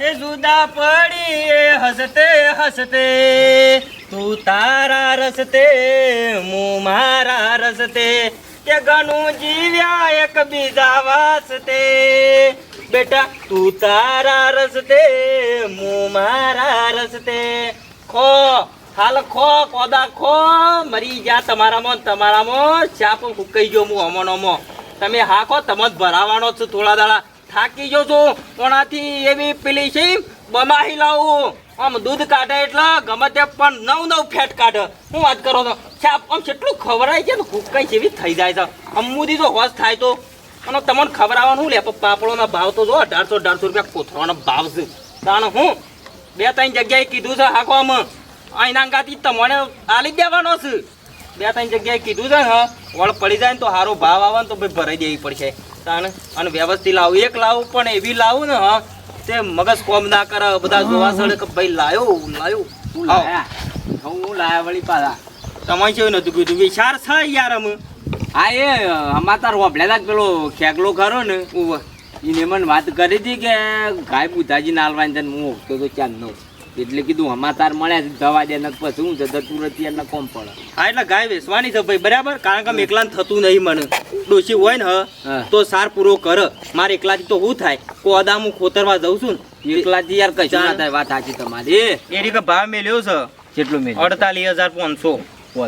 એ જુદા પડી, એ હસતે હસતે. તું તારા રસતે, હું મારા રસતે. કે ઘણું જીવ્યા એક બીજા વાસતે. બેટા, તું તારા રસતે, હું મારા રસતે. ખો, હાલ ખો, કોદા ખો, મરી જા તમારામાં તમારામાં. ચાપ ફૂકાઈ ગયો હું અમોનોમાં અમો તમે હાખો તમે જ ભરાવાનો છો થોડા દાડા. થાકી ગયો છું. કોણાથી એવી પેલી છે, બમાહી લાવું. આમ દૂધ કાઢે એટલે ગમે તે પણ નવ નવ ફેટ કાઢે. હું વાત કરો તો સાહેબ આમ કેટલું ખવડાય છે ને? કઈ જેવી થઈ જાય છે. અમુદી તો હોશ થાય તો. અને તમને ખવડાવવાનું લે? પણ પાપડોના ભાવ તો જો અઢારસો અઢારસો રૂપિયા કોથળાનો ભાવ છે. તાણ હું બે ત્રણ જગ્યાએ કીધું છે હાકો આમ. અહીંના ગાતી તમને આલી દેવાનો છે. બે ત્રણ જગ્યાએ કીધું છે ને હા. વળ પડી જાય ને તો સારો ભાવ આવે ને તો ભાઈ ભરાઈ દેવી પડશે. તાણ અને વ્યવસ્થિત લાવું. એક લાવું પણ એવી લાવું ને હા તે મગજ કોમ ના કરે. બધા જોવા સડે કે ભાઈ લાયો લાયો હું. લાયા. હું લાયા વળી પાછા. તમારે કેવું નતું કીધું વિચાર છે યાર અમે. હા એ અમાર તાર જ પેલો ખેકલો ખરો ને. એને મને વાત કરી હતી કે ગાય બુધાજી નાલવાની હું હોગતો તો ચાંદ નો એટલે કીધું સમાચાર મળ્યા છે, દવા દે નક પછી હું જતો તુરત એને કોમ પડે. હા એટલે ગાય વેચવાની છે ભાઈ બરાબર? કારણ કે આમ એકલા થતું નહીં મને. ડોશી હોય ને હ તો સાર પૂરો કર. મારે એકલાથી તો શું થાય? કોદા હું ખોતરવા જઉં છું ને? એકલાથી યાર કશું ના થાય વાત સાચી તમારી. એ રીતે ભાવ મેલ્યો છે. કેટલું મેં અડતાલીસ હજાર પાંચસો.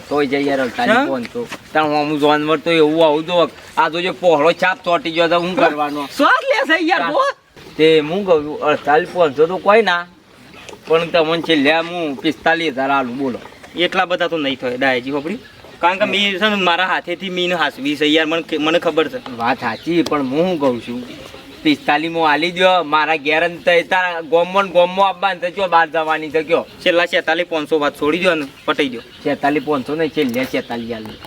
તોય જઈ યાર અડતાલીસ હા? પાંચસો. તાણ હું જાનવર તો એવું આવું તો આ તો જે પહોળો છાપ ચોટી ગયો તો હું કરવાનો? શ્વાસ લે છે યાર તે હું કહું અડતાલીસ પાંચસો તો કોઈ ના. પણ તમને છેલ્લે હું પિસ્તાલીસ હજાર આલું બોલો. એટલા બધા તો નહીં થાય દાયજી હોપડી કારણ કે મેં છે ને મારા હાથેથી મીન હાસવી છે યાર મને મને ખબર છે. વાત સાચી પણ હું શું કહું છું? પિસ્તાલીસમાં આલી દો મારા ગેરંટી તારા ગોમમાં ગોમમાં આપવાની તો કયો બહાર જવાની તો કયો? છેલ્લા છેતાલીસ પાંચસો વાત છોડી દો ને પટાઈ દો છેતાલીસ પાંચસો ને છેલ્લે છેતાલીસ આલી.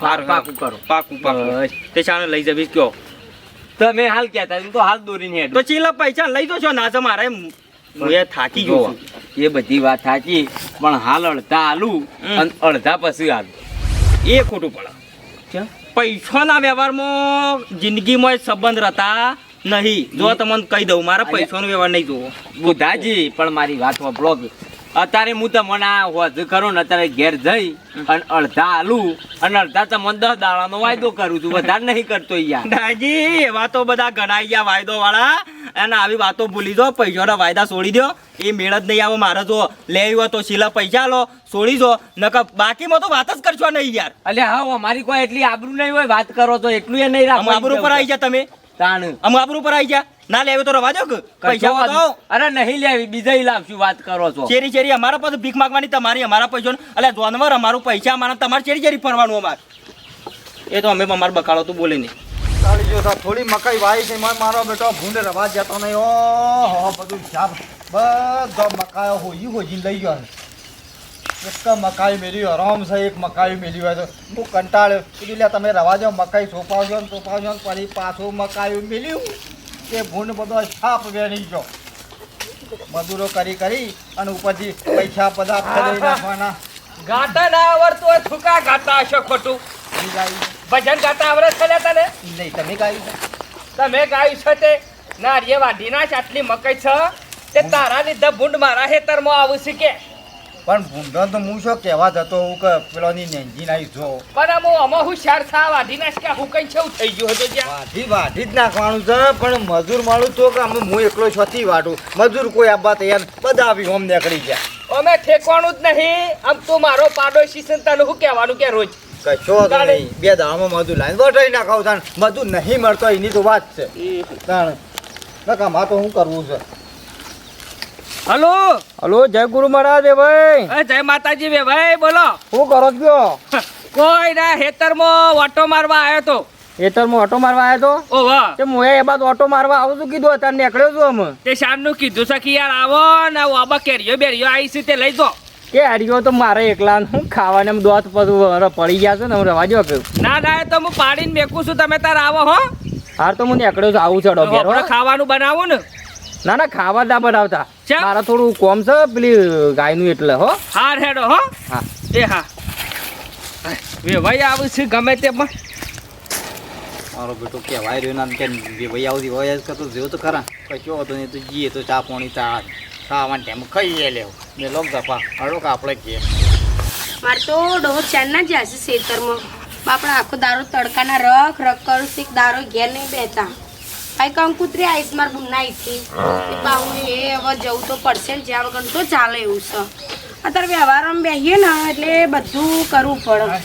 પાકું કરો. પાકું પાકું. તે શાણે લઈ જવીશ કયો. તમે હાલ કહેતા તો હાલ દોરીને તો ચીલા પૈસા લઈ દો છો ના છે મારે હું એ થાકી ગયો છું. એ બધી વાત સાચી પણ હાલ અડધા આલું અને અડધા પછી આલું. એ ખોટું પડે. પૈસાના વ્યવહારમાં જિંદગીમાં સંબંધ રહેતા નહીં. જો તમને કહી દઉં મારા. પૈસાનો વ્યવહાર નહીં જોવો. બુધાજી પણ મારી વાત વાપરો અત્યારે હું તમને આ હોજ કરું ને અત્યારે ઘેર જઈ અને અડધા આલું અને અડધા તમને દસ દાડાનો વાયદો કરું છું. વધારે નહીં કરતો યાર. દાજી એવા તો બધા ગણાઈ ગયા વાયદો વાળા અને આવી વાતો ભૂલી દો પૈસાના વાયદા છોડી દો એ મેળ જ નહીં આવે મારે જો લેવી હોય તો શીલા પૈસા લો છોડી દો નકર બાકીમાં તો વાત જ કરશો નહીં યાર. એટલે હા અમારી કોઈ એટલી આબરૂ નહીં હોય વાત કરો તો એટલું એ નહીં રાખો આબરૂ પર આવી જા તમે. તાણ. અમે આબરૂ ઉપર આવી ગયા. ના લેવી તો રવા દો કે. પૈસા અરે નહીં લેવી બીજા લાવશું વાત કરો છો. ચેરી ચેરી અમારા પાસે ભીખ માંગવાની તમારી અમારા પૈસા એટલે જાનવર અમારું પૈસા અમારા તમારે ચેરી ચેરી ફરવાનું અમારે. એ તો અમે અમારે બકાળો તો બોલે નહીં. ચાલી જો થોડી મકાઈ વાઈ છે માર- બેટો ભૂંડ રવા જતો નહીં. ઓહો બધું બધો મકાયો હોઈ હોજીને લઈ ગયો. છે. એક મકાઈ મેલી આરામ છે એક મકાઈ મેળ્યું હોય તો. હું કંટાળ્યો. કીધું લે તમે રવા જાઓ મકાઈ સોપાવજો ને સોપાવજો ને. પછી પાછું મકાઈ મેળ્યું કે ભૂંડ બધો છાપ વેણી ગયો. મજૂરો કરી કરી અને ઉપરથી પૈસા બધા ફેરવી નાખવાના. ગાતા ના આવડતું હોય થૂકા ગાતા હશો ખોટું. ભજન ગાતા આવડે છે તને? નહીં તમે ગાયું તમે ગાયું છે તે? ના રે વાઢીના આટલી મકાઈ છે. તે તારા લીધે ભૂંડ મારા હેતરમાં આવું કે? પણ ભૂંડો તો હું શું કહેવા જતો હું કે પેલોની નેંજી નાઈ જો. પણ આમ હું આમાં હું શેર થા વાઢી ના કે હું કઈ છે થઈ ગયું હતો જ્યાં. વાઢી વાઢી જ નાખવાનું છે પણ મજૂર માળું તો કે અમે હું એકલો છોથી વાઢું. મજૂર કોઈ આપવા તૈયાર બધા આવી હોમ નીકળી ગયા. અમે ઠેકવાનું જ નહીં. આમ તો મારો પાડોશી છે ને તને શું કહેવાનું કે રોજ? કશો તાણે. નહીં. બે દાવામાં મધુ લાઈને વટાઈ નાખાવ તાણ મધુ નહીં મળતો એની તો વાત છે. તાણ નકા માં તો શું કરવું છે? હલો. હલો જય ગુરુ મહારાજ એ ભાઈ. જય માતાજી બે ભાઈ બોલો. શું કરો છો? કોઈ ના હેતરમાં ઓટો મારવા આવ્યો તો. હેતરમાં ઓટો મારવા આવ્યો તો? ઓ વાહ તે હું એ બાદ ઓટો મારવા આવું છું કીધું અત્યારે નીકળ્યો છું અમે. તે શાનનું કીધું છે કે યાર આવો ને આબા કેરીઓ બેરીઓ આવી છે તે લઈ જો. કે હરિયો તો મારે એકલા હું ખાવાને દોત પછી પડી ગયા છે ને હું રવા જો ના ના તો હું પાડીને મેકું છું તમે તાર આવો હો. હાર તો હું નીકળ્યો છું આવું ચડો. ખાવાનું બનાવું ને. ના ના ખાવા ના બનાવતા. મારા મારે થોડું કોમ છે પેલી ગાયનું એટલે હો. હાર હેડો હો. હા. એ હા. વેવાઈ આવું છે ગમે તે પણ. મારો બેટો કહેવાય રહ્યો ના કે વેવાઈ આવતી હોય જ કરતો જેવો તો ખરા. કશો હતો નહીં તો જઈએ તો ચા પાણી ચા ખાવાના ટાઈમ ખાઈએ લેવું ને લોક ગપા હળો કે આપણે કહીએ મારે તો ડોહો ચેન્ના જ હશે ખેતરમાં બાપડા આખો દારો તડકાના રખ રખ કરું છે દારો ઘેર નહીં બેતા ભાઈ કંકુતરી આઈસ માર બુના હતી. બાહુ એ હવે જવું તો પડશે ને જ્યાં વગર તો ચાલે એવું છે. અત્યારે વ્યવહારમાં બેહીએ ને એટલે બધું કરવું પડે.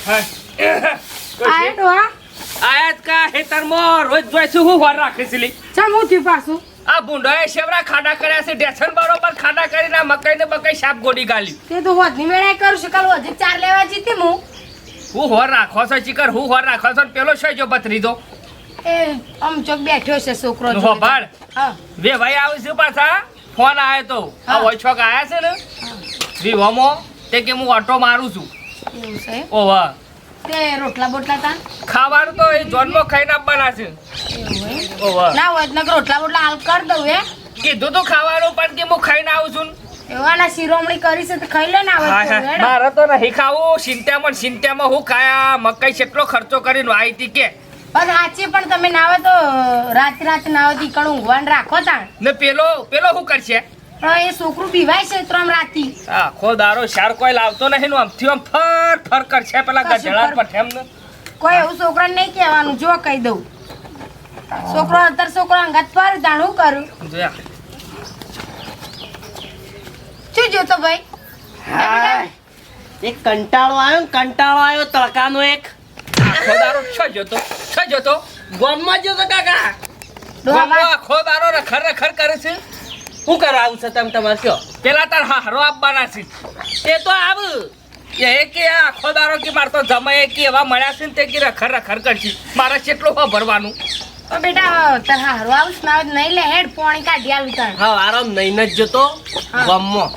આયા ડોહા આયાત કા હેતરમાં રોજ જોઈશું હું વાર રાખીશ લી. ચા હું થયું પાછું? આ ભૂંડોએ શેવરા ખાડા કર્યા છે ડેસન બરોબર ખાડા કરીને મકાઈ ને બકાઈ શાપ ગોડી ગાલી તે તો વધની મેળા કરું છું કાલ હજી ચાર લેવા જીતી હું. હું હોર રાખો છો ચીકર હું હોર રાખો છો ને પેલો છે જો બતરીજો એ આમ ચોક બેઠો છે છોકરો જો. ભાળ હા. વે ભાઈ આવીશું પાછા. ફોન આયો તો. આ હોય છોક આયા છે ને? વિવોમો તે કે હું ઓટો મારું છું. એવું છે ઓવા તે રોટલા બોટલા તા? ખાવાનું તો એ જોનમાં ખાઈને આપવાના છે. ઓ વાહ. ના હોય તો રોટલા બોટલા હાલ કર દઉં હે. કીધું તો ખાવાનું પણ કે હું ખાઈને આવું છું. એવાના શિરોમણી કરી છે તો ખાઈ લે ને આવે. મારે તો નહીં ખાવું. સિંત્યામાં સિંત્યામાં હું ખાયા. મકાઈ કેટલો ખર્ચો કરીને આવી હતી કે. બસ સાચી પણ તમે ના તો રાત રાત ના થી તો ઈકણ રાખો તાણ. ને પેલો પેલો શું કરશે? પણ એ છોકરું પીવાય છે ત્રણ રાતી આખો દારો શાર કોઈ લાવતો નહીં ને આમથી આમ ફર ફર કરશે પેલા ગધેડા ફર- પઠેમ કોઈ એવું છોકરાને નહીં કહેવાનું જો કહી દઉં. છોકરો અત્યારે છોકરો અંગત પર હું કરું? જોયા. શું જોતો ભાઈ? એક કંટાળો આવ્યો કંટાળો આવ્યો તડકાનો એક. આખો દારો છ જોતો છ જોતો. ગામમાં જો કાકા. ડોહા આખો દારો રખર રખર કરે છે. શું કરાવું છે તમે તમારે કયો? પેલા તાર હારો આપવાના છે. તે તો આવ. એ કે આખો દારો કે મારે તો જમાય કે એવા મળ્યા છે ને તે કે રખર રખર કરશે. મારે કેટલું ભરવાનું. બેટા તાર હારું આવું ના નહીં લે હેડ પોણી કાઢી હા આરામ નહીં જ જોતો. ગામમાં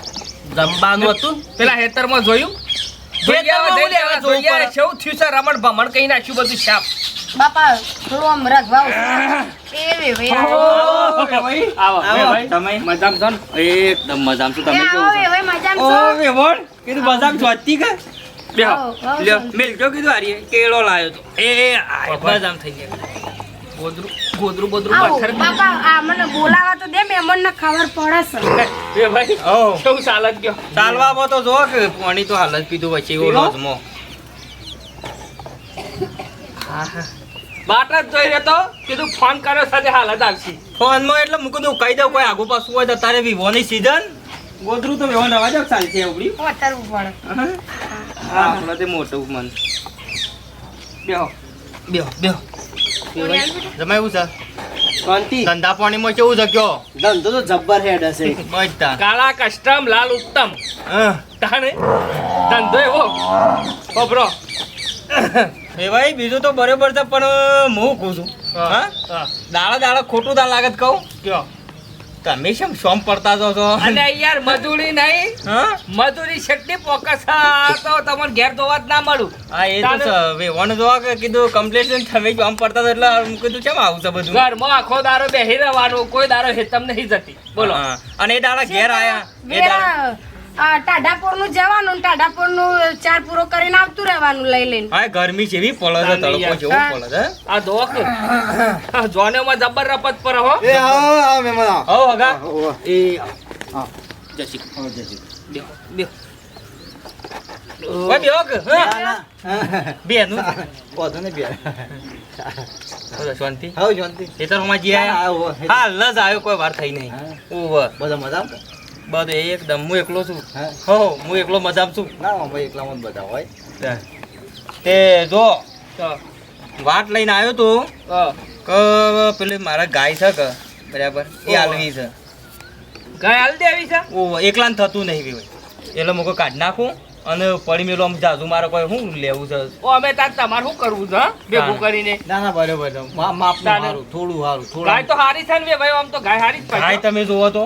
જમવાનું હતું પેલા હેતરમાં જોયું? રમણ ભમણ નાખ્યું બધું શાપ બાપા થોડું આમ તમે. મજામાં છો? એકદમ મજામાં તમે મજામાં કીધું કે? લ્યો. કીધું કેળો લાયો તો. એ. બદામ થઈ ગયા. ગોદરું ગોદરું બોદરું આવો, પથ્થર. બાપા આ મને બોલાવા તો દે મહેમાનને ખબર પડે છે એ ભાઈ ઓ ચાલત ગયો? ચાલવામાં તો જો કે પાણી તો હાલત જ પીધું પછી? બાટ જ જોઈ રહ્યો તો કીધું ફોન કર્યો સાથે હાલત આવશે. ફોનમાં એટલે મૂકી દઉં કહી દઉં કોઈ આગુ પાછું હોય તો તારે વિવોની સીઝન ગોદરું તો જ ચાલશે પડે હા આપણે તે મોટું મન. બેહો. બેહો બેહો. કોણી આલી બેટા? જમાયું છે? શાંતિ. ધંધા પાણીમાં કેવું છે કયો? ધંધો તો જબ્બર હેડ હશે. મજતા. કાળા કસ્ટમ લાલ ઉત્તમ. હા. તાણે? ધંધો એવો. ખબરો એ ભાઈ બીજું તો બરોબર છે પણ હું કહું છું. હા. દાડા દાડા ખોટું દાળ લાગત કહું. કયો? તમે શું શોમ પડતા જો છો? અને યાર મજૂરી નહીં હા? મજૂરી છેટલી પોકસ તો તમને ઘેર જોવા જ ના મળું. હા એ તો વેવણ જોવા કે કીધું કમ્પ્લેન તમે શોમ પડતા એટલે હું કીધું કેમ આવું છે બધું? ઘરમાં આખો દારો બેહી રહેવાનો કોઈ દારો હેતમ નહીં જતી. બોલો. હા. અને એ દાડા ઘેર આયા એ દાડા આ જવાનું ને ટાઢાપોરનું ચાર પૂરો કરીને આવતું રહેવાનું લઈ લઈને. હા ગરમી જેવી પડે છે તડકો યાર. પડે છે આ ધોક જોનેમાં જબર રપત પર હો. એ હા હા આવો. હો હગા એ શ્રી આવો, જય બે બેહો ઓય બેક કે હા. બેનું વાંધો નહીં બે શાંતિ. હા શાંતિ. એ તો હમણાં જી આયા આવો હાલ જ આવ્યો કોઈ વાર થઈ નહીં. હા. બધા મજા બધું એકદમ હું એકલો છું. હો? હું એકલો મજામાં છું. ના ભાઈ એકલા મત બધા હોય. તે જો વાટ લઈને આવ્યો તો કે પેલી મારા ગાય છે કે બરાબર એ. હાલવી છે. ગાય હાલ દેવી છે? ઓ એકલાને થતું નહીં બી ભાઈ એટલે મૂકો કાઢ નાખું અને પડી મેલો આમ જાજુ મારે કોઈ શું લેવું છે? ઓ અમે તાર તમારે શું કરવું છે હા? ભેગું કરીને. ના ના બરાબર છે. મા- માપનું દાદા. હારું, થોડું સારું થોડું ગાય તો હારી છે ને ભાઈ આમ તો ગાય હારી જ ગાય તમે જોવો તો.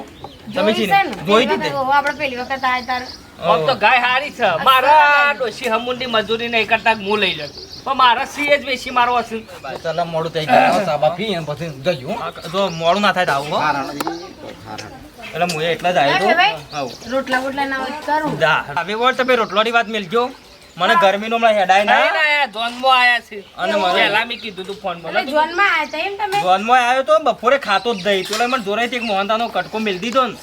તમે છે ને ને? જોઈ દીધી આપણે પહેલી વખત આયા તાર આમ તો ગાય હારી છે. મારા ડોશી હમુંડી મજૂરી નહીં કરતા હું લઈ લઉં. પણ મારા સીએ જ બેસી મારો હશે ચાલ મોડું થઈ ગયું. સાબા પી અને પછી જઈશું તો મોડું ના થાય તો આવું. એટલે હું એટલા જ આવ્યો રોટલા બોટલા ના હોય કરું. હવે વોટ તમે રોટલોની વાત મેલજો. મને ગરમીનો હમણાં હેડાય નહીં ના ના આયા જોનમાં આયા છે. અને મને પહેલા મેં કીધું તું ફોન એટલે જોનમાં આયા હતા એમ તમે? જોનમાં આવ્યો તો બપોરે ખાતો જ દઈ. તો મને જોરાઈથી એક મોહનતાનો કટકો મેળ દીધો ને.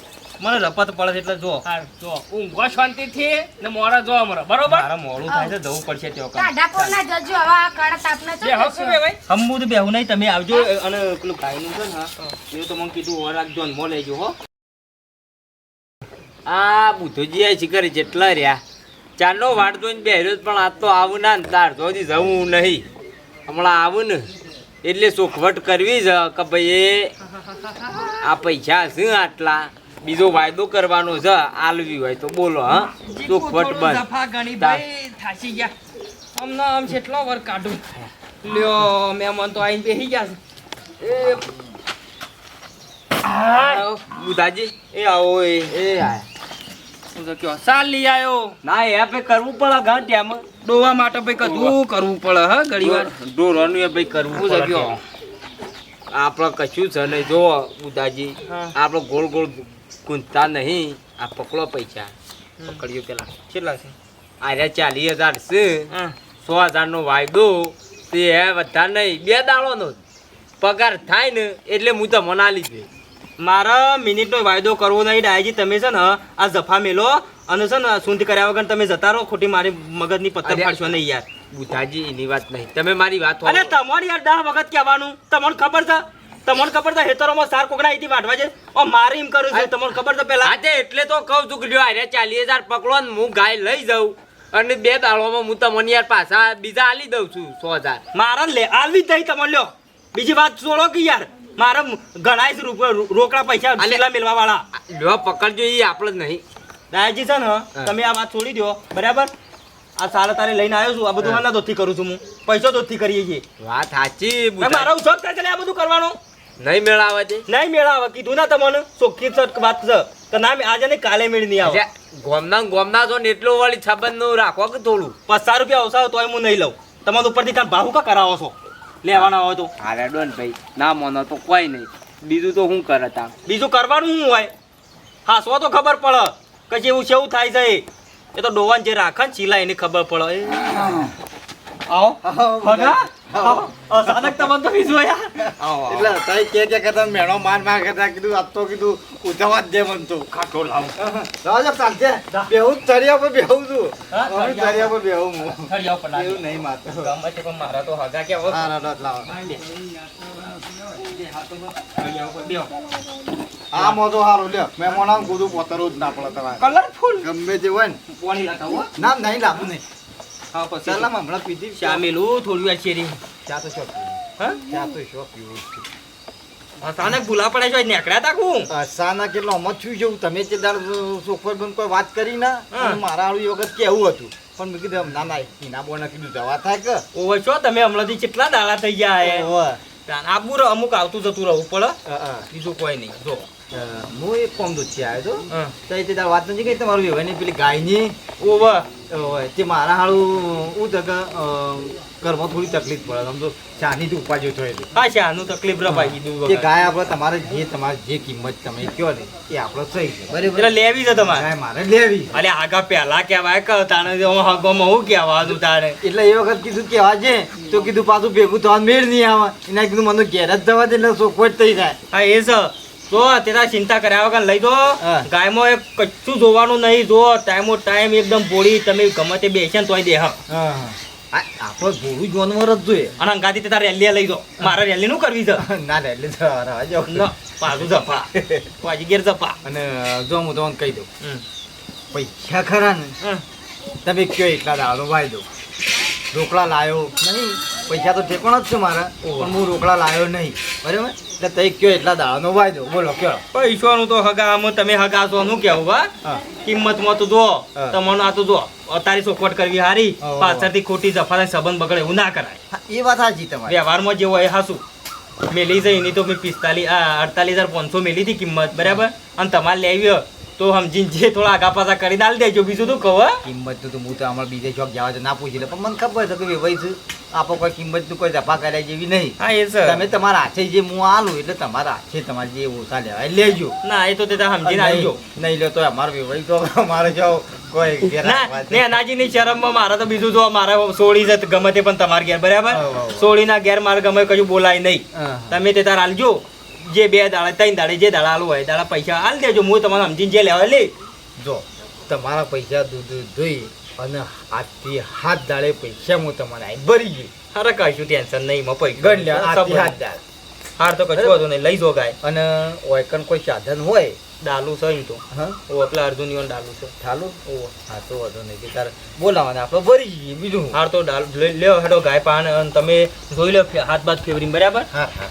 મને રપત પડે છે એટલે જો. જો. શાંતિ શાંતિથી ને મોડા જો અમારા બરોબર? મારા મોડું થાય છે જવું પડશે તે કામ. ટાઢા પોરના જજો હવે આ કાળા તાપના તો હક બે ભાઈ? હમું તો બેહું નહીં તમે આવજો. અને પેલું ગાયનું છે ને હા. એ તો મને કીધું ઓર રાખજો ને મો લેજો હો. આ બુધોજી આ શિખર જેટલા રહ્યા. ચારનો વાટ જોઈને બેહર્યો પણ આજ તો આવું ના ને તાર તો હજી જવું નહીં. હમણાં આવું ને એટલે સોખવટ કરવી છે કે ભાઈ એ આ પૈસા છે આટલા. બીજો વાયદો કરવાનો છે આલવી હોય તો બોલો હા? બંધ ગણી તાર. ભાઈ થાસી ગયા. અમને આમ કેટલો વર કાઢું. લ્યો મેં મન તો આઈને બેસી ગયા છે. એ બુધાજી એ આવો એ એ હું તો કયો સાલ લઈ આવ્યો ના એ આપણે કરવું પડે ઘાંટિયામાં ડોવા માટે ભાઈ કદું કરવું પડે હા ઘડી વાર ડોરવાનું એ ભાઈ કરવું પડે કયો? આપણે કશું છે નહીં. જો ઉદાજી આપણે ગોળ ગોળ ગુંજતા નહીં. આ પકડો પૈસા. પકડ્યો પેલા. કેટલા છે? આરે ચાલીસ હજાર છે. સો સો હજારનો વાયદો. તે હે વધારે નહીં. બે દાડોનો નો પગાર થાય ને એટલે હું તો મનાલી લીધે મારા મિનિટનો વાયદો કરવો નહીં ડાયજી તમે છે ને આ જફા મેલો અને છે ને સુંધ કર્યા વગર તમે જતા રહો ખોટી મારી મગજની અરે. પાડશો નહીં યાર. બુધાજી એની વાત નહીં. તમે મારી વાત અરે. તમારે યાર દહ વખત કહેવાનું તમને ખબર છે? તમને ખબર છે હેતરોમાં સાર કોકડા અહીંથી વાટવા છે ઓ મારે એમ કરું છે તમને ખબર છે પેલા? આજે એટલે તો કહું છું કે લ્યો આરે ચાલીસ હજાર પકડો ને હું ગાય લઈ જાઉં અને બે દાળોમાં હું તમને યાર પાછા બીજા આલી દઉં છું સો હજાર. મારા લે આલવી જ નહીં તમને લ્યો. બીજી વાત છોડો કે યાર? મારા ઘણા છે રોકડા પૈસા અલે. મેળવા વાળા લ્યો પકડજો એ આપણે જ નહીં. દાદાજી છે ને તમે આ વાત છોડી દો બરાબર? આ સારા તારે લઈને આવ્યો છું. આ બધું આના દોથી કરું છું હું. પૈસો દોથી કરીએ છીએ. વાત સાચી મારો શોખ થાય આ બધું કરવાનું. નહીં મેળાવે છે નહીં મેળાવે. કીધું ના તમને ચોખ્ખી સટ વાત છે. તો ના આજે ને કાલે મેળ નહીં આવે. ગોમના ગોમના છો ને એટલું વાળી છબનનું રાખો કે થોડું? પચાસ રૂપિયા આવશે તોય હું નહીં લઉં. તમારા ઉપરથી કાંઈ ભાવ કા કરાવો છો? લેવાના હોય તો. હારે ડોન ભાઈ ના મોનો તો કોઈ નહીં. બીજું તો શું કરે તા બીજું કરવાનું શું હોય? હા સો તો ખબર પડે. કે જેવું છે એવું થાય છે. એ તો ડોવાન જે રાખે ને ચીલા એની ખબર પડે. એ. આવો. હગા અચાનક તમને તો બીજું યાર આવો આવો. એટલે તઈ કે કે કરતા મેણો માર માર કરતા કીધું આજ તો કીધું ઉઠાવા જ દે મન તો ખાટો લાવો રાજા ચાલશે બેહું જ પર બેહું છું. હા, હવે તળિયા પર. બેહું હું. થળિયા ઉપર લાવો. એવું નહીં મારતો ગમે તે પણ મારા તો હગા કેવો હા રાડા લાવો. થળિયા ઉપર બેહો. આ મોજો હારો. લ્યો મેં મોણા ગોદું પોતરું જ ના પડે તમારે. કલરફુલ ગમે તે હોય ને. પાણી લાતા હો. ના નહીં લાવું નહીં. હા પછી ચાલ હમણાં પીધી શામેલું થોડી વાર શેરી ચા તો શોખ હા? ચા તો શોખ અચાનક ભૂલા પડે છે નીકળ્યા તા કું? અસાના કેટલો અમત છું જેવું તમે તે દાડ સોફર બંધ કોઈ વાત કરી ના મારા એ વખત કેવું હતું? પણ મેં કીધું ના ના એના બોને કીધું દવા થાય કે? ઓવે છો તમે હમણાંથી કેટલા દાડા થઈ ગયા. આબુ ર- અમુક આવતું જતું રહું પડે. બીજું કોઈ નહીં જો. હું એક કોમ દૂધથી આવ્યો હતો. તો એ તે દાડ વાત નથી કઈ તમારું વ્યવહારની પેલી ગાયની. ઓવે ઓવે, તે મારા હાળું હું તો કે ઘરમાં થોડી તકલીફ પડે. સમજો ચાની થી ઉપાડ્યો થયો એટલે હા શાનું તકલીફ રપાઈ દીધું તે. ગાય આપણે તમારે જે તમારે જે કિંમત તમે કહો ને એ આપણો સહી છે બરાબર. લેવી છે તમારે. ગાય મારે લેવી અરે આગા પેલા કહેવાય કે તાણે હગોમાં હું કહેવાનું તાણે? એટલે એ વખત કીધું કેવા છે તો કીધું પાછું ભેગું થવાનું મેળ નહીં આવે. એના કીધું મને ઘેર જ જવા દે એટલે જ થઈ જાય. હા એ છે. જો તેના ચિંતા કર્યા વગર લઈ દો ગાયમાં એક કચ્છું જોવાનું નહીં જો. ટાઈમો ટાઈમ એકદમ બોડી તમે ગમે તે બેસે ને તોય દેહ. આપણો ભોળું જાનવર જ જોઈએ. અને અંગાથી તારે રેલી લઈ દો મારે રેલી નું કરવી છે. ના રે એટલે તો રવા જાઓ. ન, પાછું જપા. પાછી ઘેર જપા. અને જો હું તમને કહી દઉં. પૈસા ખરા ને તમે કયો એટલા દાડો ભાઈ દો. રોકડા લાયો. નહીં. પૈસા તો ઠેકોણ જ છે મારા. પણ હું રોકડા લાયો નહીં. બરાબર? એટલે તઈ કયો એટલા દાવાનો વાઈ દો બોલો કયો? પૈસાનું તો હગામાં તમે હગા છો નું કેવું હા હા? કિંમતમાં તો જો. તમને આ તો જો અતારી ચોખવટ કરવી હારી પાછળથી ખોટી જફા સંબંધ બગડે એવું ના કરાય. એ વાત સાચી તમારી. વ્યવહારમાં જેવો એ હાસું મેલી છે એની તો મેં પિસ્તાલીસ આ અડતાલીસ હજાર પાંચસો મેલી હતી કિંમત બરાબર? અને તમારે લેવી તો સમજીને જે થોડા આગા પાછા કરીને આલી દેજો બીજું શું કહો કિંમત તો હું તો અમારે બીજે શોખ જવા ના પૂછી લે પણ મને ખબર છે કે વેવાઈ છે આપો કોઈ કિંમત કોઈ ધપા કર્યા જેવી નહીં. હા એ સર તમે તમારા હાથે જે હું આલું એટલે તમારા હાથે તમારે જે ઓછા લેવાય લેજો. ના એ તો તે સમજીને આવજો. નહીં લે તો અમારો વેવાઈ તો અમારે જો કોઈ ઘેર ના શરમમાં મારે તો બીજું જો મારે સોળી ગમે તે પણ તમારે ઘેર બરાબર? ઘેર મારે ગમે કશું બોલાય નહીં. તમે તે તાર આલજો જે બે દાડા ત્રણ દાડે જે દાડા આલુ હોય દાડા પૈસા આલ દેજો. હું તમારે સમજીને જે લેવા લે જો તમારા પૈસા દૂધ ધોઈ અને હાથથી હાથ દાડે પૈસા હું તમારે આઈ ભરી ગઈ અરે કશું ટેન્શન નહીં એમાં પૈસા ગણ લે હાથ દાડ. હાર તો કશું હતું નહીં લઈ જો ગાય. અને ઓયકન કોઈ સાધન હોય? ડાલુ છે એમ તો. હા? ઓ પેલા અર્જુન ડાલુ છે. ચાલુ હા તો વધુ નહીં કે તારે બોલાવાને આપણે ભરી જઈએ બીજું હાર તો ડાલ લ્યો હેડો ગાય પાન અને તમે જોઈ લો હાથ બાદ ફેવરી બરાબર? હા હા.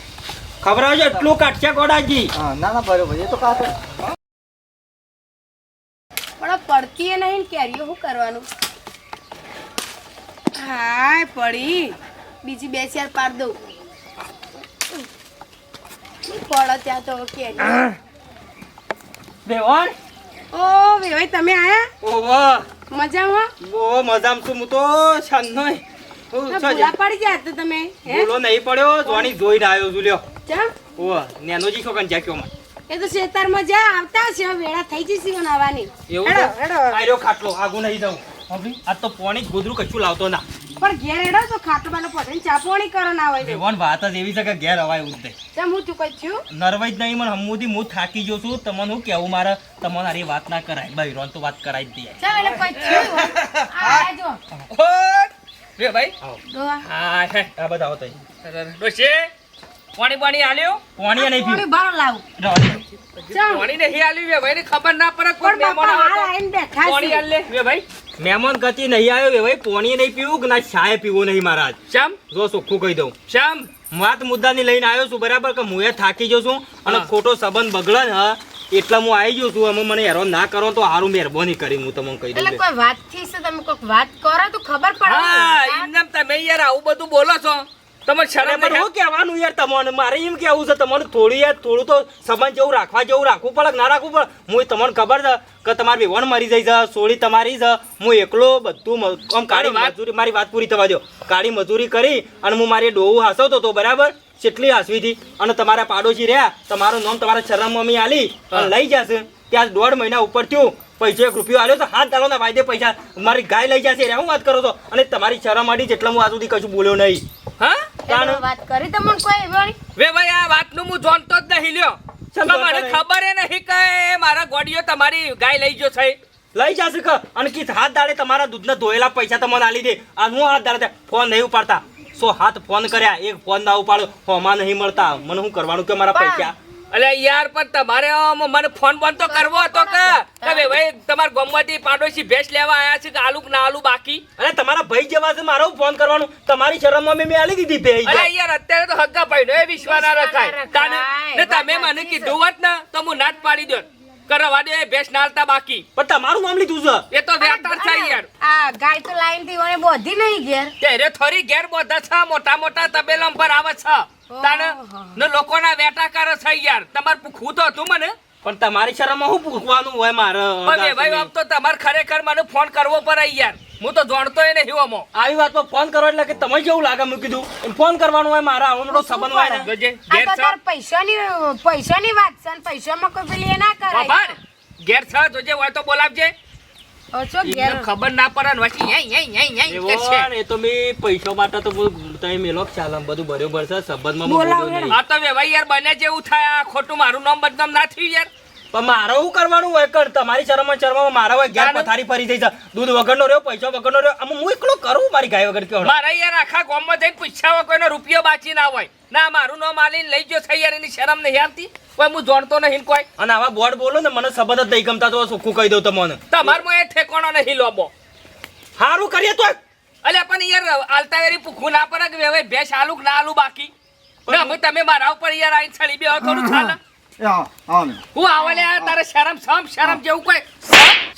ખબર આવશે એટલું કાઢશે ગોડાજી. ના ના બરોબર એ તો કાઢે. પણ પડતી એ નહીં કેરીઓ શું કરવાનું? હાય પડી. બીજી બે ચાર પાર દઉં. પડે ત્યાં તો ઓ વેવાઈ તમે આયા? ઓહો. મજામાં? બહુ મજામાં છું હું તો છાનનો. ભૂલા પડી ગયા તો તમે હે? નહીં પડ્યો જોવાની જોઈને આવ્યો છું લ્યો. ચમ ઓહો નેનોજી જાક્યો માં. એ તો શેતારમાં જા આવતા હશે વેળા થઈ જશે ને આવવાની. એવું છે? આર્યો ખાટલો આગુ નહીં દઉં હોભળી? આ તો પોણી જ ગોદરું કશું લાવતો ના. પણ ઘેર એડો તો ખાટલો બાનો પકડીને ચા પાણી કરો ના હોય તો. વાત જ એવી છે કે ઘેર અવાય એવું જ નહીં ચમ હું તું કઈ છું? નર્વાઈ જ નહીં મને હમુદી હું થાકી જો છું. તમને હું કેવું મારે? તમને આરી વાત ના કરાય. બૈરોન તો વાત કરાઈ દે ચમ એટલે કોઈ છું? આ જો. રે ભાઈ. હા હા આ બધા આવો તઈ ડોશી. પાણી પાણી આલ્યું? પાણી નહીં પીવું. બારો લાવું. પાણી નહીં આલ્યું વે ભાઈ ને ખબર ના પડે કોણ મહેમાન હાલ આવે આઈને તો બેઠા પાણી આલ લે વે ભાઈ. મહેમાન ગતિ નહીં આવ્યો કે ભાઈ પાણી નહીં પીવું કે ના ચાય પીવું નહીં મહારાજ. શ્યામ જો ચોખ્ખું કહી દઉં. શ્યામ વાત મુદ્દાની લઈને આવ્યો છું બરાબર કે હું એ થાકી જઉં છું અને ખોટો સંબંધ બગડે ને હા, એટલે હું આવી ગયો છું. અમે મને હેરાન ના કરો તો સારું મહેરબાની કરી હું તમને કહી એટલે કોઈ વાતથી છે? તમે કોઈક વાત કરો તો ખબર પડે. હા ને. એમ તમે યાર આવું બધું બોલો છો. તમને અરે શરમ પણ હું કહેવાનું યાર તમને મારે એમ કેવું છે તમારે થોડું યાર થોડું તો સંબંધ જેવું રાખવા જેવું રાખવું પડે ના રાખવું પડે? હું તમને ખબર છે કે તમારી વેવણ મરી જાય છે સોળી તમારી છે હું એકલો બધું આમ કાળી મજૂરી મારી વાત પૂરી થવા દો. કાળી મજૂરી કરી અને હું મારી ડોહું હાસવતો હતો બરાબર? કેટલી હાસવી હતી અને તમારા પાડોશી રહ્યા તમારું નામ તમારા શરમ મમ્મી આલી લઈ જશે. ત્યાં દોઢ મહિના ઉપર થયું પૈસો એક રૂપિયો આલ્યો તો હાથ ડાળોના વાયદે પૈસા. મારી ગાય લઈ જશે રે હું વાત કરો છો? અને તમારી શરમ અડી જેટલા હું આ સુધી કશું બોલ્યો નહીં. હા? વાત કરી તમને કોઈ વે ભાઈ આ વાતનું હું જાણતો જ નહીં લ્યો. ચમ મને ખબર એ નહીં કે મારા ગોડીઓ તમારી ગાય લઈ ગયો છે. લઈ જશે કે? અને કીધ હાથ દાડે તમારા દૂધના ધોયેલા પૈસા તમને આલી દે. અને હું હાથ દાડે ફોન નહીં ઉપાડતા. સો હાથ ફોન કર્યા એક ફોન ના ઉપાડ્યો. હોમાં નહીં મળતા. મને શું કરવાનું કે મારા પૈસા? અલે યાર પણ તમારે મને ફોન બોન તો કરવો હતો કે? તમે ભાઈ તમારા ગામમાંથી પાડોશી ભેસ લેવા આયા છે કે આલુ ના આલુ બાકી? અને તમારા ભાઈ જેવા છે મારો ફોન કરવાનો? તમારી શરમમાં મેં મેં આલી દીધી ભેઈ અરે યાર અત્યારે તો હગ્ગા ભાઈ નો વિશ્વાસ ના વિશ્વાસ ના રખાય. તાને ને તમે મને કીધું હોત ને તો હું નાટ પાડી દો કરવા દે ભેંસ નાલતા બાકી. પણ તમારું નામ લીધું છે. એ તો વેટર છે યાર. આ ગાય તો લાઈનથી ઓને બોધી નહીં ઘેર. ત્યારે થોડી ઘેર બધા છે મોટા મોટા તબેલા પર આવે છે. તાને ને લોકોના વેટા કરે છે યાર તમાર પૂખવું તો હતું મને. પણ તમારી શરમમાં હું પૂછવાનું હોય મારે? પણ ભાઈ આમ તો તમારે ખરેખર મને ફોન કરવો પડે યાર. હું તો જાણતો એને નહીં અમો આવી વાતમાં ફોન કરો એટલે કે તમે જેવું લાગે મેં કીધું. એમ ફોન કરવાનું હોય મારા મોટો સંબંધ હોય ને. તાર પૈસાની પૈસાની વાત છે પૈસામાં કોઈ પેલી ના કરાય. ગેર છ જોજે હોય તો બોલાવજે. ખબર ના પડે એ તો મેં પૈસા માટે તો તમે મેલો ખ્યાલ આમ બધું બરોબર ભરશે સંબંધમાં. આ તો વેવાઈ યાર બને જેવું થાય ખોટું મારું નામ બદનામ ના થયું યાર. પણ મારે શું કરવાનું હોય? કર તમારી શરમમાં શરમમાં મારા હોય ઘેર પથારી ફરી થઈ છે દૂધ વગરનો રહ્યો પૈસા વગરનો રહ્યો. આમ હું એકલો કરું મારી ગાય વગર કેવડો મારે યાર આખા ગામમાં જઈને પૂછ્યા હોય કોઈનો રૂપિયો બાકી ના હોય. ના મારું નામ આલીને લઈ ગયો છે યાર એની શરમ નહીં આવતી? કોઈ હું જાણતો નહીં કોઈ. અને આવા બોર્ડ બોલો ને મને સંબંધ જ નહીં ગમતા તો સુખું કહી દઉં તમને. તમારમાં એ ઠેકાણો નહીં લોબો. સારું કરીએ તો. અલ્યા પણ યાર આલતા વેરી ભૂખું ના પડે કે ભેંસ આલુ ના આલુ બાકી? તમે મારા ઉપર યાર આઈ છળી બે થોડું ચાલે. હા હા હું આવલે લે તારે શરમ સમ શરમ જેવું કોઈ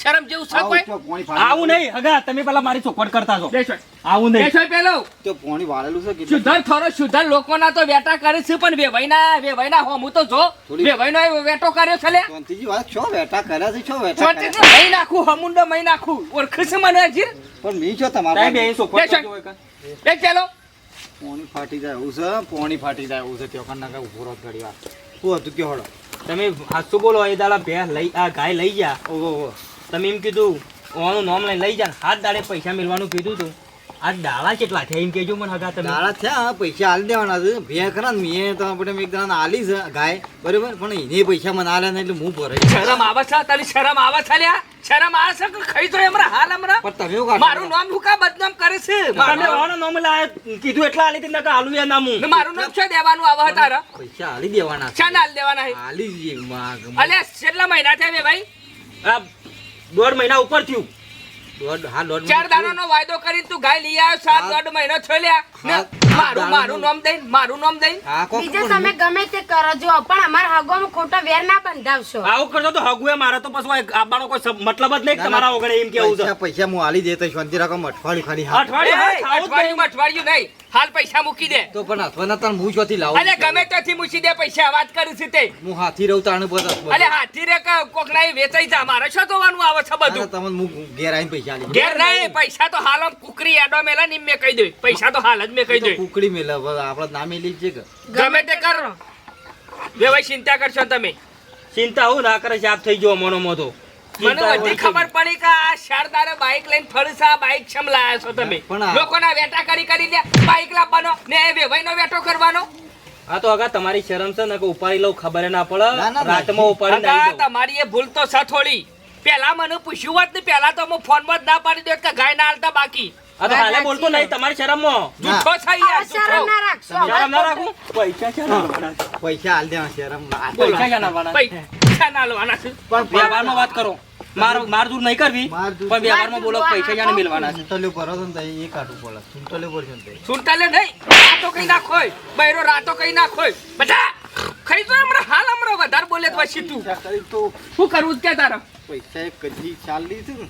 શરમ જેવું છે કોઈ? આવું નહીં હગા તમે પેલા મારી ચોખવટ કરતા છો. આવું નહીં. બેસો પેલો. તો પોણી વાળેલું છે? શુદ્ધર થોડો શુદ્ધર લોકોના તો વેટા કરે છે પણ વેવાઈના વેવાઈના હું તો જો વેવાઈનો વેટો કર્યો છે લે. શાંતિજી વાત છો વેટા કર્યા છે છો વેટા કર્યા? તો નાખું હમુંડો મઈ નાખું. ઓળખે છે મને હજી પણ મી છો તમારા બે ચોખવટ બેસો. હોય કાં. એક પેલો. પોણી ફાટી જાય એવું છે પોણી ફાટી જાય એવું છે ત્યાં ના ઊભો રહો ઘડી વાર શું હતું કે હળો. તમે હાચું બોલો એ દાડા ભેંસ લઈ આ ગાય લઈ જા ઓહો તમે એમ કીધું ઓનું નામ લઈને લઈ જા હાથ દાડે પૈસા મેળવાનું કીધું તું. આ દાળા કેટલા થયા? એમ કેજો મને હગા તમે. દાડા થયા પૈસા આલી દેવાના છે. ભે ખરા મેં તો આપણે એક દાડા આલી છે ગાય. બરોબર? પણ એને પૈસા મને આલ્યા એટલે હું ભરાઈ શરમ આવે છે તારી શરમ આવે છે લ્યા. શરમ આવે છે કે ખાઈ તો એમરા હાલ હમણાં પણ તમે કાઢો? મારું નામ હું બદનામ કરે છે? તમે મારું નામ લાયા કીધું એટલા આલી આલુ યા નામું મારું નામ છે દેવાનું આવે તારા? પૈસા આલી દેવાના છે. શા ના દેવાના આલી જ માગ. અલ્યા કેટલા મહિના થયા બે ભાઈ. દોઢ મહિના ઉપર થયું. ચાર દાડાનો વાયદો કરી તું ગાય લઈ આવ્યો સાત. દોઢ મહિનો થયો લ્યા ને હા. મારું મારું નામ દઈ મારું નામ દઈ. હા, કોક બીજું તમે ગમે તે કરો જો પણ અમારા હગોમાં ખોટો વેર ના બંધાવશો. આવું કરજો તો હગુએ મારે તો પછી આપવાનો કોઈ મતલબ જ નહીં. તમારા વગર એમ કેવું છે. પૈસા હું આલી દેતો શાંતિ રાખો અઠવાડિયું ખાલી. અઠવાડિયે. અઠવાડિયું નહીં. હાલ પૈસા મૂકી દે. તો પણ હાથવાના તને હું ચોથી લાવું? અલે ગમે ત્યાંથી મૂકી દે પૈસા વાત કરું છું તે. હું હાથી રહું તાણ બધા અલે હાથી રે કોક ના વેચાઈ જા મારે શું જોવાનું આવે છે બધું? તમને હું ઘેર આવીને પૈસા ઘેર નહીં પૈસા તો હાલ કુકરી એડો મેલા ની મેં કહી દઉં. પૈસા તો હાલ જ મેં કહી તો કુકડી મેલે આપડે ના મેલી છે કે. ગમે તે કરો. બે ભાઈ ચિંતા કરશો તમે. ચિંતા હું ના કરે છે આપ થઈ ગયો મનો મોધો મને બધી ખબર પડી કે આ શારદારે બાઇક લઈને ફરશે બાઇક છમ લાયા છો તમે. લોકોના વેટા કરી કરી લે બાઇક લાવવાનો ને એ વેવાઈનો વેટો કરવાનો. આ તો અગા તમારી શરમ છે ને કે ઉપાડી લઉં ખબર ના પડે. રાતમાં ઉપાડી ના તમારી એ ભૂલ તો સથોળી. પેલા મને પૂછ્યું હોત ને પેલા તો હું ફોનમાં જ ના પાડી દો કે ગાય ના હાલતા બાકી. તો હાલે બોલતો નહીં તમારી શરમમાં. જુઠ્ઠો છે યાર શરમ ના રાખશો. શરમ ના રાખું? પૈસા છે? ના પૈસા હાલ દેવા શરમ ના પૈસા ક્યાં નાખવાના? પૈસા ના લેવાના છે. પણ વ્યવહારમાં વાત કરો. માર માર દૂર નહીં કરવી પણ વ્યવહારમાં બોલો પૈસા ક્યાં મિલવાના છે? સુંટલ્યો ભરો તો એ કાઢું પડે સુંટલ્યો ભરશો ને તો નહીં રાતો કઈ નાખોય બૈરો રાતો કઈ નાખોય બધા ખાઈ તો હમણાં હાલ હમણાં વધારે બોલે તો પછી તું. શું કરવું કે તારા? પૈસા એક કદી ચાલી છે ને.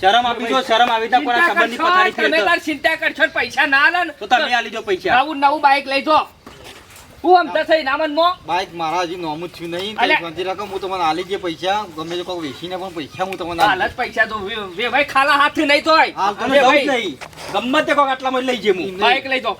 શરમ આપી જો શરમ આવી તા કોના સંબંધની પથારી તમે તાર ચિંતા કરશો પૈસા ના આલે તો તમે આલી દો પૈસા. નવું નવું બાઈક લઈ જો હું આમ તો થઈ નામન મો. બાઈક મારા હજી નોમું જ થયું નહીં. શાંતિ રાખો હું તમને આલી જે પૈસા ગમે તે કોઈ વેચીને પણ પૈસા હું તમને હાલ આલી જ પૈસા તો વે- ભાઈ ખાલા હાથ નહીં તો હાલ તો અમે વે જવું જ ભાઈ, નહીં. ગમે તે કોક આટલામાં જ લઈ જઈએ હું. બાઈક લઈ જો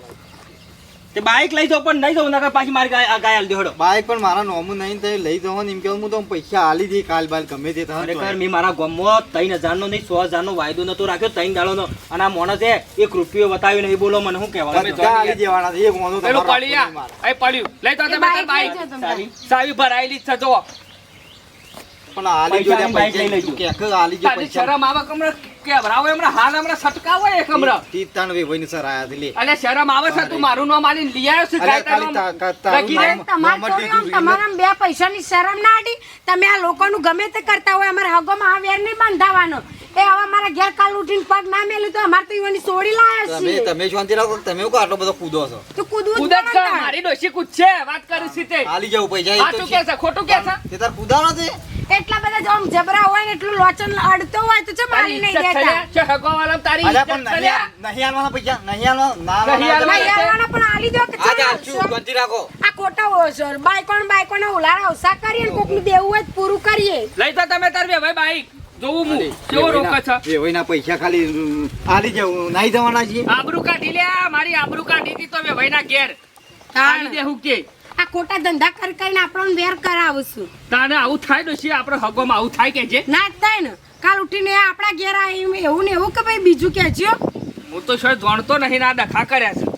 તે બાઇક લઈ જાવ પણ નહીં જાવ નકર પાછી મારી ગાય આ ગાય આલી દો હેડો પણ મારા નોમું નહીં તો લઈ જાવ ને એમ કે હું તો પૈસા આલી દઈ કાલ બાલ ગમે તે થાય ખરેખર મેં મારા ગામમાં ત્રણ હજારનો નહીં સો હજારનો વાયદો નતો રાખ્યો ત્રણ દાડોનો અને આ માણસે એક રૂપિયો બતાવ્યો નહીં બોલો મને શું કહેવાય બધા આલી દેવાના છે. એક મોનું પેલું પડ્યા. આ પડ્યું લઈ તો તમે તાર તમે. સાવી ભરાયેલી છે જો પણ આલી જો પૈસા લઈ લેજો. કે કે આલી જો પૈસા શરમ આવા કે હમણાં કેવરાવો હમણાં હાલ હમણાં સટકાવો એક હમણાં. તીતાન વેવાઈને સર આયા છે લે શરમ આવે છે તું મારું. નામ આલીને લઈ આવ્યો છે અલ્યા ગાય તારું ખાલી તા- નામ તા- તારું લખીને. નામ- તમારે મોહમ્મદ થોડી આમ દીધું તમારા બે પૈસાની શરમ ના આડી? તમે આ લોકોનું ગમે તે કરતા હોય અમારા હગોમાં આ વેર નહીં બંધાવાનો. એ હવે મારા ઘેર કાલ ઉઠીને પગ ના મેલું તો અમારે તો ઈવાની સોડી લાયા તમે તમે શાંતિ રાખો તમે કો આટલો બધો કૂદો છો? તો કૂદવું ને. મારી ડોશી કૂદશે વાત કરું છું તે. આલી જવું પૈસા એ સાચું તો કે છે ખોટું કે છે? તે તાર કૂદાનો છે? એટલા બધા જો જબરા હોય ને એટલું લોચન અડતો હોય તો છે મારી નહીં દેતા છે તારી પણ નહીં આલવાના પૈસા નહીં આલવાના ના નહીં આલવાના. પણ આલી દો કે આજે ચાલો. આપશું, રાખો? આ ખોટા હોય સર બાઈકોને બાઈકોને ઉલારા અવસા કરીએ ને કોકનું દેવું હોય પૂરું કરીએ. લઈ તો તમે તાર બે ભાઈ બાઈક. જોવું હું. કેવો રોકે છે? વેવાઈના પૈસા ખાલી આલી જવું નહીં જવાના છીએ. આબરૂ કાઢી લે મારી આબરૂ કાઢી હતી તો બે ભાઈના ઘેર આવી દે હું કે. આ ખોટા ધંધા કરી કરીને આપણને વેર કરાવશું તાને આવું થાય છે આપણે હગોમાં આવું થાય કે છે ના થાય ને. કાલ ઉઠીને આપણા ઘેર આવી એવું ને એવું કે ભાઈ બીજું કહેજો હું તો શોય જાણતો નહીં ના ડખા કર્યા છે.